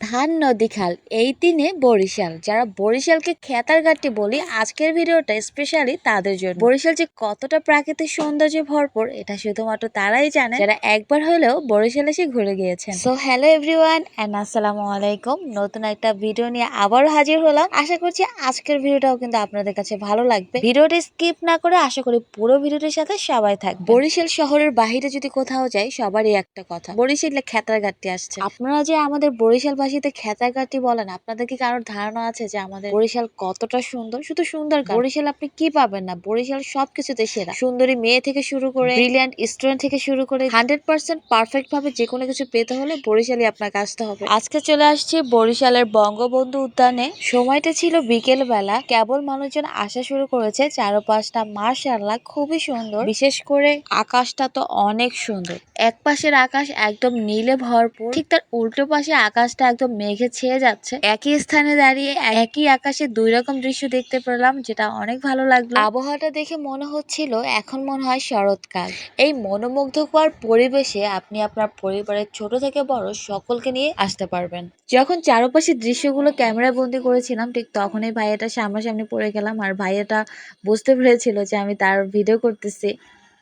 ধান নদী খাল এই দিনে বরিশাল। যারা বরিশালকে খেতার ঘাটটি বলি আজকের ভিডিওটা স্পেশালি তাদের জন্য। বরিশাল যে কতটা প্রাকৃতিক সৌন্দর্যে ভরপুর এটা শুধুমাত্র তারাই জানে। যারা একবার হলেও বরিশাল এসে ঘুরে গিয়েছেন। সো হ্যালো এভরিওয়ান এন্ড আসসালামু আলাইকুম। নতুন একটা ভিডিও নিয়ে আবারও হাজির হলাম। আশা করছি আজকের ভিডিওটাও কিন্তু আপনাদের কাছে ভালো লাগবে। ভিডিওটি স্কিপ না করে আশা করি পুরো ভিডিওটির সাথে সবাই থাক বরিশাল শহরের বাহিরে যদি কোথাও যাই সবারই একটা কথা। বরিশালে খেতার ঘাটটি আসছে। আপনারা যে আমাদের বরিশালবাসীতে খেতার ঘাটটি বলেন, আপনাদের কি কারোর ধারণা আছে যে আমাদের বরিশাল কতটা সুন্দর? শুধু সুন্দর? বরিশাল আপনি কি পাবেন না? বরিশাল সবকিছুতে সেরা। সুন্দরী মেয়ে থেকে শুরু করে ব্রিলিয়ান্ট স্টুডেন্ট থেকে শুরু করে হান্ড্রেড পার্সেন্ট পারফেক্ট ভাবে যে কোনো কিছু পেতে হলে বরিশালই আপনাকে আসতে হবে। আজকে চলে আসছি বরিশালের বঙ্গবন্ধু উদ্যানে। সময়টা ছিল বিকেল বেলা কেবল মানুষজন আসা শুরু করেছে। চারপাশটা মার্শাল্লাহ খুবই সুন্দর। বিশেষ করে আকাশটা তো অনেক সুন্দর। এক পাশের আকাশ একদম নীলে ভরপুর। ঠিক তার উল্টো পাশে আকাশটা একদম মেঘে ছেয়ে যাচ্ছে। একই স্থানে দাঁড়িয়ে একই আকাশে দুই রকম দৃশ্য দেখতে পেলাম যেটা অনেক ভালো লাগল। আবহাওয়াটা দেখে মনে হচ্ছিল এখন মনে হয় শরৎকাল। এই মনোমুগ্ধকর পরিবেশে আপনি আপনার পরিবারের ছোট থেকে বড় সকলকে নিয়ে আসতে পারবেন। যখন চারপাশের দৃশ্যগুলো ক্যামেরা বন্দি করেছিলাম ঠিক তখনই ভাইয়াটা সামনাসামনি পড়ে গেলাম। আর ভাইয়াটা বুঝতে পেরেছিল যে আমি তার ভিডিও করতেছি।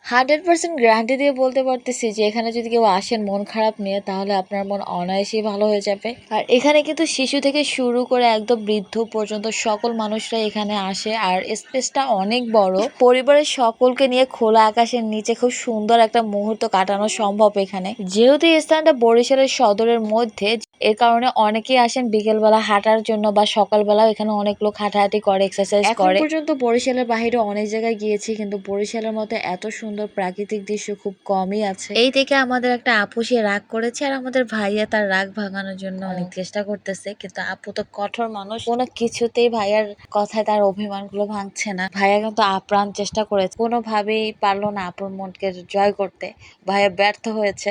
হান্ড্রেড পার্সেন্ট গ্যারান্টি দিয়ে বলতে পারতেছি যে এখানে যদি কেউ আসেন মন খারাপ নিয়ে, তাহলে আপনার মন অনায়াসেই ভালো হয়ে যাবে। আর এখানে কিন্তু শিশু থেকে শুরু করে একদম বৃদ্ধ পর্যন্ত সকল মানুষরা এখানে আসে। আর স্পেসটা অনেক বড়। পরিবারের সকলকে নিয়ে খোলা আকাশের নিচে খুব সুন্দর একটা মুহূর্ত কাটানো সম্ভব এখানে। যেহেতু এই স্থানটা বরিশালের সদরের মধ্যে এর কারণে অনেকেই আসেন বিকেলবেলা হাঁটার জন্য বা সকালবেলা এখানে অনেক লোক হাঁটাহাঁটি করে এক্সারসাইজ করে। পর্যন্ত বরিশালের বাইরে অনেক জায়গায় গিয়েছি কিন্তু বরিশালের মতো এত সুন্দর প্রাকৃতিক দৃশ্য খুব কমই আছে। এই থেকে আমাদের একটা আপু সে রাগ করেছে আর আমাদের ভাইয়া তার রাগ ভাঙানোর জন্য অনেক চেষ্টা করতেছে কিন্তু আপু তো কঠোর মানুষ। কোনো কিছুতেই ভাইয়ার কথায় তার অভিমানগুলো ভাঙছে না। ভাইয়া কিন্তু আপ্রাণ চেষ্টা করেছে কোনোভাবেই পারল না আপুর মনকে জয় করতে। ভাইয়া ব্যর্থ হয়েছে।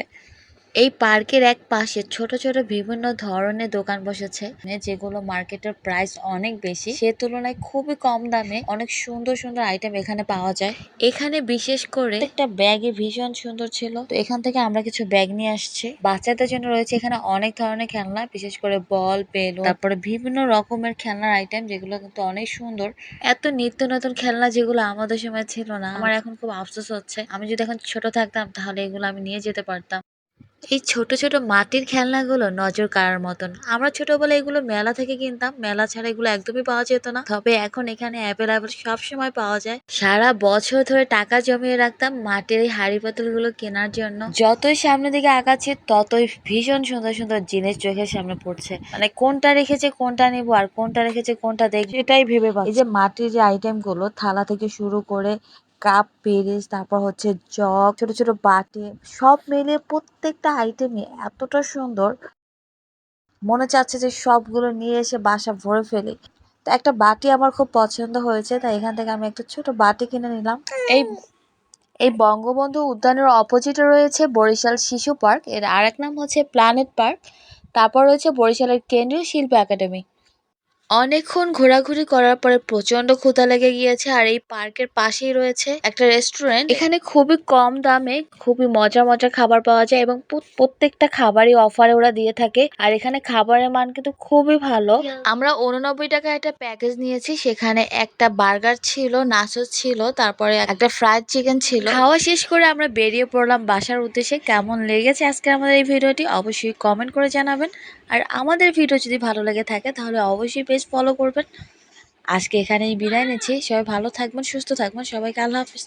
এই পার্কের এক পাশে ছোট ছোট বিভিন্ন ধরনের দোকান বসেছে। মানে যেগুলো মার্কেটের প্রাইস অনেক বেশি, সে তুলনায় খুবই কম দামে অনেক সুন্দর সুন্দর আইটেম এখানে পাওয়া যায়। এখানে বিশেষ করে একটা ব্যাগে ভীষণ সুন্দর ছিল। তো এখান থেকে আমরা কিছু ব্যাগ নিয়ে আসছি। বাচ্চাদের জন্য রয়েছে এখানে অনেক ধরনের খেলনা, বিশেষ করে বল বেলুন তারপরে বিভিন্ন রকমের খেলনার আইটেম যেগুলো কিন্তু অনেক সুন্দর। এত নিত্য নতুন খেলনা যেগুলো আমাদের সময় ছিল না, আমার এখন খুব আফসোস হচ্ছে। আমি যদি এখন ছোট থাকতাম তাহলে এগুলো আমি নিয়ে যেতে পারতাম। এই ছোট ছোট মাটির খেলনাগুলো নজর কাড়ার মতন। আমরা ছোটবেলায় এগুলো মেলা থেকে কিনতাম। মেলা ছাড়া এগুলো একদমই পাওয়া যেত না। তবে এখন এখানে অ্যাভেলেবেল সব সময় পাওয়া যায়। সারা বছর ধরে টাকা জমিয়ে রাখতাম মাটির এই হাড়ি পাতিলগুলো কেনার জন্য। যতই সামনের দিকে আগাচ্ছি ততই ভীষণ সুন্দর সুন্দর জিনিস চোখের সামনে পড়ছে। মানে কোনটা রেখেছে কোনটা নিব আর কোনটা রেখেছে কোনটা দেখব। এটাই ভেবে পাচ্ছি এই যে মাটির যে আইটেমগুলো থালা থেকে শুরু করে কাপ পেরিস তারপর হচ্ছে জগ ছোট ছোট বাটি সব মিলিয়ে প্রত্যেকটা আইটেমই এতটা সুন্দর। মনে চাচ্ছে যে সবগুলো নিয়ে এসে বাসা ভরে ফেলি। তো একটা বাটি আমার খুব পছন্দ হয়েছে, তাই এখান থেকে আমি একটা ছোট বাটি কিনে নিলাম। এই এই বঙ্গবন্ধু উদ্যানের অপোজিটে রয়েছে বরিশাল শিশু পার্ক, এর আরেক নাম হচ্ছে প্ল্যানেট পার্ক, তারপর রয়েছে বরিশালের কেন্দ্রীয় শিল্প একাডেমি। অনেকক্ষণ ঘোরাঘুরি করার পরে প্রচণ্ড ক্ষুধা লেগে গিয়েছে আর এই পার্কের পাশেই রয়েছে একটা রেস্টুরেন্ট। এখানে খুবই কম দামে খুবই মজা মজা খাবার পাওয়া যায় এবং প্রত্যেকটা খাবারই অফারে ওরা দিয়ে থাকে। আর এখানে খাবারের মান কিন্তু খুবই ভালো। আমরা উননব্বই টাকা একটা প্যাকেজ নিয়েছি। সেখানে একটা বার্গার ছিল নাচো ছিল, তারপরে একটা ফ্রাইড চিকেন ছিল। খাওয়া শেষ করে আমরা বেরিয়ে পড়লাম বাসার উদ্দেশ্যে। কেমন লেগেছে আজকে আমাদের এই ভিডিওটি অবশ্যই কমেন্ট করে জানাবেন। আর আমাদের ভিডিও যদি ভালো লেগে থাকে তাহলে অবশ্যই পেজ ফলো করবেন। আজকে এখানেই বিদায় নিচ্ছি। সবাই ভালো থাকবেন, সুস্থ থাকবেন। সবাইকে আল্লাহ হাফিজ।